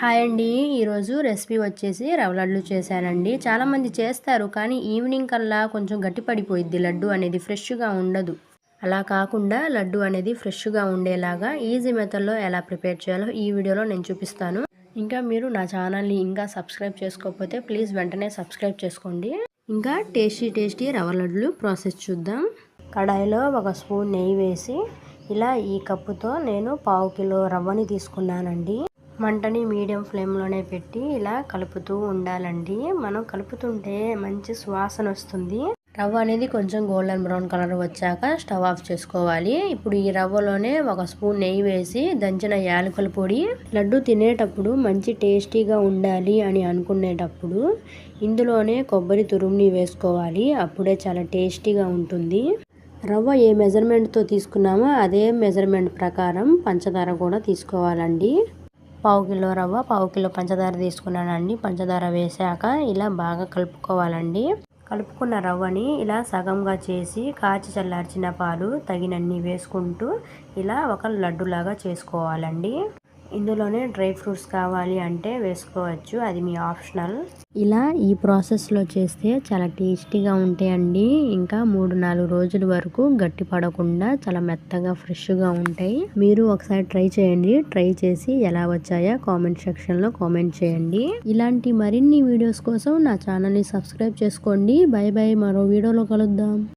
Hi అండి. ఈరోజు recipe వచ్చేసి రవ్వ లడ్డు చేశానండి. చాలామంది చేస్తారు కానీ ఈవినింగ్ కల్లా కొంచెం గట్టిపడిపోయిద్ది లడ్డు అనేది ఫ్రెష్గా ఉండదు. అలా కాకుండా లడ్డు అనేది ఫ్రెష్గా ఉండేలాగా ఈజీ మెథడ్లో ఎలా ప్రిపేర్ చేయాలో ఈ వీడియోలో నేను చూపిస్తాను. ఇంకా మీరు నా ఛానల్ని ఇంకా సబ్స్క్రైబ్ చేసుకోకపోతే ప్లీజ్ వెంటనే సబ్స్క్రైబ్ చేసుకోండి. ఇంకా టేస్టీ టేస్టీ రవ్వ లడ్డులు ప్రాసెస్ చూద్దాం. కడాయిలో ఒక స్పూన్ నెయ్యి వేసి ఇలా ఈ కప్పుతో నేను పావు కిలో రవ్వని తీసుకున్నానండి. మంటని మీడియం ఫ్లేమ్లోనే పెట్టి ఇలా కలుపుతూ ఉండాలండి. మనం కలుపుతుంటే మంచి సువాసన వస్తుంది. రవ్వ అనేది కొంచెం గోల్డెన్ బ్రౌన్ కలర్ వచ్చాక స్టవ్ ఆఫ్ చేసుకోవాలి. ఇప్పుడు ఈ రవ్వలోనే ఒక స్పూన్ నెయ్యి వేసి దంచిన యాలకుల పొడి లడ్డు తినేటప్పుడు మంచి టేస్టీగా ఉండాలి అని అనుకునేటప్పుడు ఇందులోనే కొబ్బరి తురుముని వేసుకోవాలి. అప్పుడే చాలా టేస్టీగా ఉంటుంది. రవ్వ ఏ మెజర్మెంట్తో తీసుకున్నామో అదే మెజర్మెంట్ ప్రకారం పంచదార కూడా తీసుకోవాలండి. పావు కిలో రవ్వ పావు కిలో పంచదార తీసుకున్నానండి. పంచదార వేసాక ఇలా బాగా కలుపుకోవాలండి. కలుపుకున్న రవ్వని ఇలా సగంగా చేసి కాచి చల్లార్చిన పాలు తగినన్ని వేసుకుంటూ ఇలా ఒక లడ్డులాగా చేసుకోవాలండి. ఇందులోనే డ్రై ఫ్రూట్స్ కావాలి అంటే వేసుకోవచ్చు. అది మీ ఆప్షనల్. ఇలా ఈ ప్రాసెస్లో చేస్తే చాలా టేస్టీగా ఉంటాయండి. ఇంకా మూడు నాలుగు రోజుల వరకు గట్టి పడకుండా చాలా మెత్తగా ఫ్రెష్గా ఉంటాయి. మీరు ఒకసారి ట్రై చేయండి. ట్రై చేసి ఎలా వచ్చాయో కామెంట్ సెక్షన్లో కామెంట్ చేయండి. ఇలాంటి మరిన్ని వీడియోస్ కోసం నా ఛానల్ని సబ్స్క్రైబ్ చేసుకోండి. Bye bye. మరో వీడియోలో కలుద్దాం.